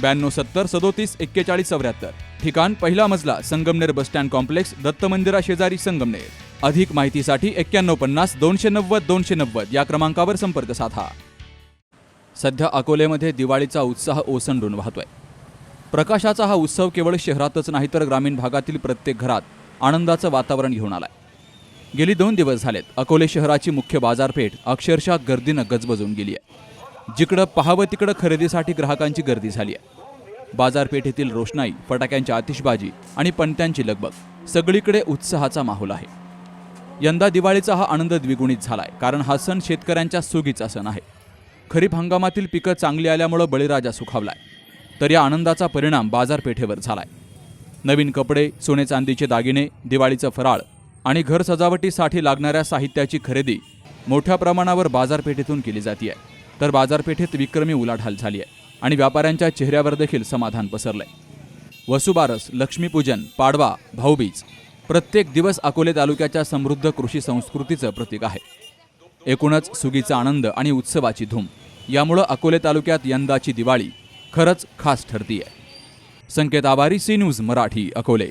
ब्याण्णव सत्तर सदोतीस एक्केचाळीस चौऱ्याहत्तर. ठिकाण पहिला मजला Sangamner bus stand complex Datta मंदिरा शेजारी संगमनेर. अधिक माहितीसाठी एक्क्याण्णव पन्नास दोनशे नव्वद दोनशे नव्वद या क्रमांकावर संपर्क साधा. सध्या अकोलेमध्ये दिवाळीचा उत्साह ओसंडून वाहतोय. प्रकाशाचा हा उत्सव केवळ शहरातच नाही तर ग्रामीण भागातील प्रत्येक घरात आनंदाचं वातावरण घेऊन आलाय. गेली दोन दिवस झालेत अकोले शहराची मुख्य बाजारपेठ अक्षरशः गर्दीनं गजबजून गेली आहे जिकडं पाहावं तिकडं खरेदीसाठी ग्राहकांची गर्दी झाली आहे. बाजारपेठेतील रोषणाई फटाक्यांची आतिषबाजी आणि पणत्यांची लगबग सगळीकडे उत्साहाचा माहोल आहे. यंदा दिवाळीचा हा आनंद द्विगुणित झालाय कारण हा सण शेतकऱ्यांच्या सुगीचा सण आहे. खरीप हंगामातील पिकं चांगली आल्यामुळं बळीराजा सुखावलाय. तर या आनंदाचा परिणाम बाजारपेठेवर झालाय. नवीन कपडे सोने चांदीचे दागिने दिवाळीचं फराळ आणि घर सजावटीसाठी लागणाऱ्या साहित्याची खरेदी मोठ्या प्रमाणावर बाजारपेठेतून केली जाते आहे तर बाजारपेठेत विक्रमी उलाढाल झाली आहे आणि व्यापाऱ्यांच्या चेहऱ्यावर देखील समाधान पसरलंय. वसुबारस लक्ष्मीपूजन पाडवा भाऊबीज प्रत्येक दिवस अकोले तालुक्याच्या समृद्ध कृषी संस्कृतीचं प्रतीक आहे. एकूणच सुगीचा आनंद आणि उत्सवाची धूम यामुळं अकोले तालुक्यात यंदाची दिवाळी खरंच खास ठरतीये. संकेत आभारी C news Marathi Akole.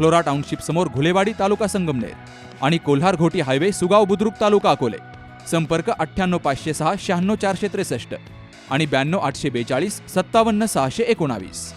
Flora township समोर घुलेवाडी तालुका संगमनेर आणि कोल्हार घोटी हायवे सुगाव बुद्रुक तालुका अकोले. संपर्क अठ्ठ्याण्णव पाचशे सहा शहाण्णव चारशे त्रेसष्ट आणि ब्याण्णव आठशे बेचाळीस सत्तावन्न सहाशे एकोणावीस.